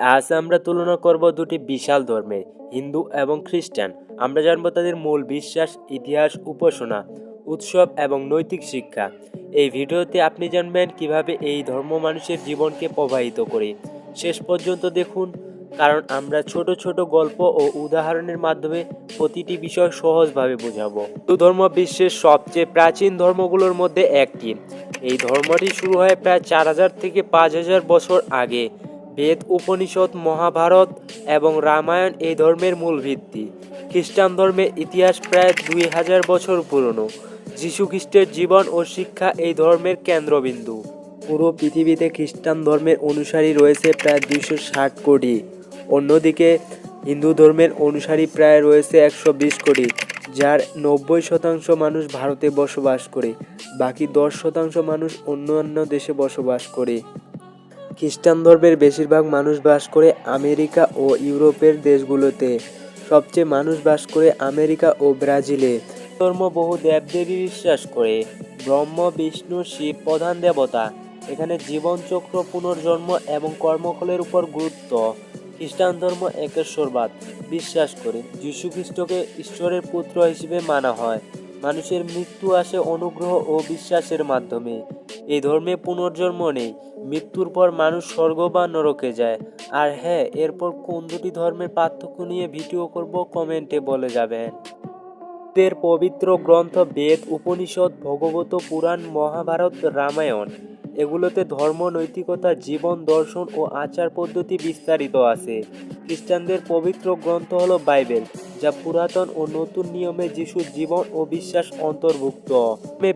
আজ আমরা তুলনা করব দুটি বিশাল ধর্মের, হিন্দু এবং খ্রিস্টান। আমরা জানব তাদের মূল বিশ্বাস, ইতিহাস, উপাসনা, উৎসব এবং নৈতিক শিক্ষা। এই ভিডিওতে আপনি জানবেন কীভাবে এই ধর্ম মানুষের জীবনকে প্রভাবিত করে। শেষ পর্যন্ত দেখুন, কারণ আমরা ছোট ছোট গল্প ও উদাহরণের মাধ্যমে প্রতিটি বিষয় সহজভাবে বোঝাবো। হিন্দু ধর্ম বিশ্বের সবচেয়ে প্রাচীন ধর্মগুলোর মধ্যে একটি। এই ধর্মটি শুরু হয় প্রায় চার হাজার থেকে পাঁচ হাজার বছর আগে। বেদ, উপনিষদ, মহাভারত এবং রামায়ণ এই ধর্মের মূল ভিত্তি। খ্রিস্টান ধর্মের ইতিহাস প্রায় দুই হাজার বছর পুরনো। যীশু খ্রিস্টের জীবন ও শিক্ষা এই ধর্মের কেন্দ্রবিন্দু। পুরো পৃথিবীতে খ্রিস্টান ধর্মের অনুসারী রয়েছে প্রায় দুইশো ষাট কোটি। অন্যদিকে, হিন্দু ধর্মের অনুসারী প্রায় রয়েছে একশো বিশ কোটি, যার নব্বই শতাংশ মানুষ ভারতে বসবাস করে। বাকি দশ শতাংশ মানুষ অন্যান্য দেশে বসবাস করে। খ্রিস্টান ধর্মের বেশিরভাগ মানুষ বাস করে আমেরিকা ও ইউরোপের দেশগুলোতে। সবচেয়ে মানুষ বাস করে আমেরিকা ও ব্রাজিলে। ধর্ম বহু দেবদেবী বিশ্বাস করে। ব্রহ্ম, বিষ্ণু, শিব প্রধান দেবতা। এখানে জীবনচক্র, পুনর্জন্ম এবং কর্মফলের উপর গুরুত্ব। খ্রিস্টান ধর্ম একেশ্বরবাদ। বিশ্বাস করে যীশু খ্রিস্টকে ঈশ্বরের পুত্র হিসেবে মানা হয়। মানুষের মৃত্যু আসে অনুগ্রহ ও বিশ্বাসের মাধ্যমে। এই ধর্মে পুনর্জন্ম নেই। মৃত্যুর পর মানুষ স্বর্গ বা নরকে যায়। আর হ্যাঁ এরপর কোন দুটি ধর্মের পার্থক্য নিয়ে ভিডিও করব কমেন্টে বলে যাবেন। দের পবিত্র গ্রন্থ বেদ, উপনিষদ, ভগবত পুরাণ, মহাভারত, রামায়ণ। এগুলোতে ধর্ম, নৈতিকতা, জীবন, দর্শন ও আচার পদ্ধতি বিস্তারিত আছে। খ্রিস্টানদের পবিত্র গ্রন্থ হলো বাইবেল। যা পুরাতন ও নতুন নিয়মে যিশুর জীবন ও বিশ্বাস অন্তর্ভুক্ত।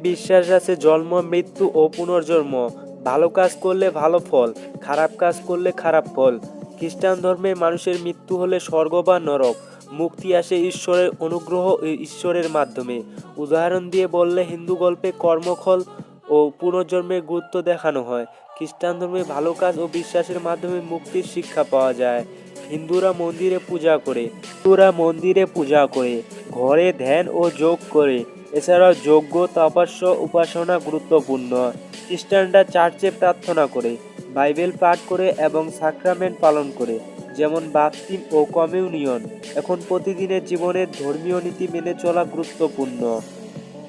বিশ্বাস আছে জন্ম, মৃত্যু ও পুনর্জন্ম। ভালো কাজ করলে ভালো ফল, খারাপ কাজ করলে খারাপ ফল। খ্রিস্টান ধর্মে মানুষের মৃত্যু হলে স্বর্গ বা নরক। মুক্তি আসে ঈশ্বরের অনুগ্রহ ঈশ্বরের মাধ্যমে। উদাহরণ দিয়ে বললে হিন্দু গল্পে কর্মফল ও পুনর্জন্মের গুরুত্ব দেখানো হয়। খ্রিস্টান ধর্মে ভালো কাজ ও বিশ্বাসের মাধ্যমে মুক্তির শিক্ষা পাওয়া যায়। হিন্দুরা মন্দিরে পূজা করে, হিন্দুরা মন্দিরে পূজা করে, ঘরে ধ্যান ও যোগ করে। এছাড়াও যজ্ঞ, তপস্য, উপাসনা গুরুত্বপূর্ণ। খ্রিস্টানরা চার্চে প্রার্থনা করে, বাইবেল পাঠ করে এবং সাক্রামেন্ট পালন করে, যেমন বাপ্তিম ও কমিউনিয়ন। এখন প্রতিদিনের জীবনের ধর্মীয় নীতি মেনে চলা গুরুত্বপূর্ণ।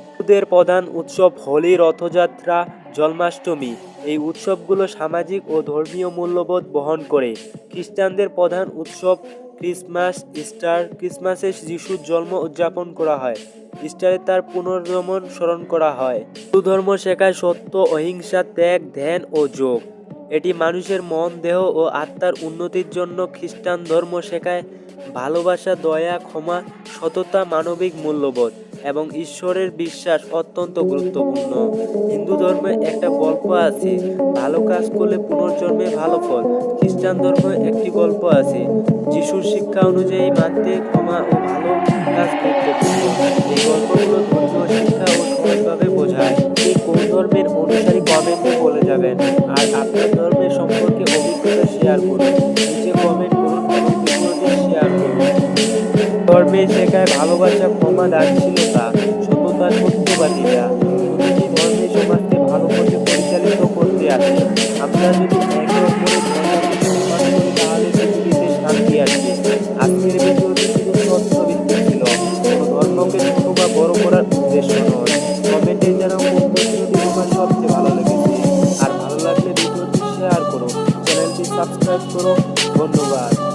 হিন্দুদের প্রধান উৎসব হোলি, রথযাত্রা, জন্মাষ্টমী। এই উৎসবগুলো সামাজিক ও ধর্মীয় মূল্যবোধ বহন করে। খ্রিস্টানদের প্রধান উৎসব ক্রিসমাস, ইস্টার, ক্রিসমাসে যিশুর জন্ম উদযাপন করা হয়। ইস্টারে তার পুনর্গমন স্মরণ করা হয়। হিন্দু ধর্ম শেখায় সত্য, অহিংসা, ত্যাগ, ধ্যান ও যোগ। এটি মানুষের মন, দেহ ও আত্মার উন্নতির জন্য খ্রিস্টান ধর্ম শেখায় ভালোবাসা, দয়া, ক্ষমা, সততা, মানবিক মূল্যবোধ। এবং ঈশ্বরের বিশ্বাস অত্যন্ত গুরুত্বপূর্ণ। হিন্দু ধর্মে একটা গল্প আছে, ভালো কাজ করলে পুনর্জন্মে ভালো ফল। খ্রিস্টান ধর্মে একটি গল্প আছে, যিশুর শিক্ষা অনুযায়ী মানতে ক্ষমা ও ভালো কাজ গুরুত্বপূর্ণ এই গল্পগুলো ধর্মীয় শিক্ষা ও সহজভাবে বোঝায় কোন ধর্মের অনুসারী কমেন্টে বলে যাবেন। আর আপনার ধর্মে শেখায় ভালোবাসা ক্ষমা দার্শিলতা সততা সত্যবাদিতা প্রতিটি ধর্মে সমাজকে ভালো পথে পরিচালিত করতে আসে। আমরা যদি একে অপরের তাহলে পৃথিবীতে শান্তি আসবে। আজকের ভিডিওটি শুধু তথ্য ছিল। কোনো ধর্মকে ছোট বা বড় করার উদ্দেশ্য নয়। কমেন্টে জানাও কোন তোমার সবচেয়ে ভালো লেগেছে। আর ভালো লাগলে ভিডিওটি শেয়ার করো। চ্যানেলটি সাবস্ক্রাইব করো। ধন্যবাদ।